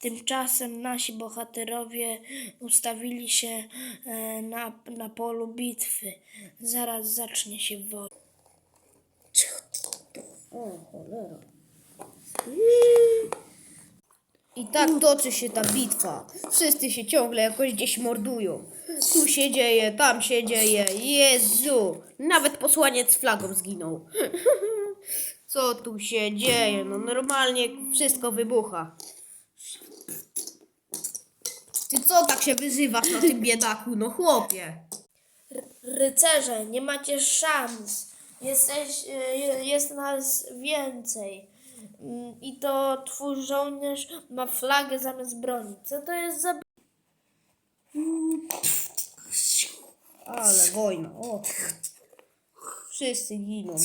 Tymczasem nasi bohaterowie ustawili się e, na, na polu bitwy. Zaraz zacznie się wojna. O, cholera. I tak toczy się ta bitwa. Wszyscy się ciągle jakoś gdzieś mordują. Tu się dzieje, tam się dzieje. Jezu! Nawet posłaniec flagą zginął. Co tu się dzieje? No normalnie wszystko wybucha. Ty co tak się wyżywasz na tym biedaku? No chłopie. Rycerze, nie macie szans. Jesteś, e, jest nas więcej. Mm, I to twój żołnierz ma flagę zamiast broni. Co to jest za... Ale wojna. O. Wszyscy giną.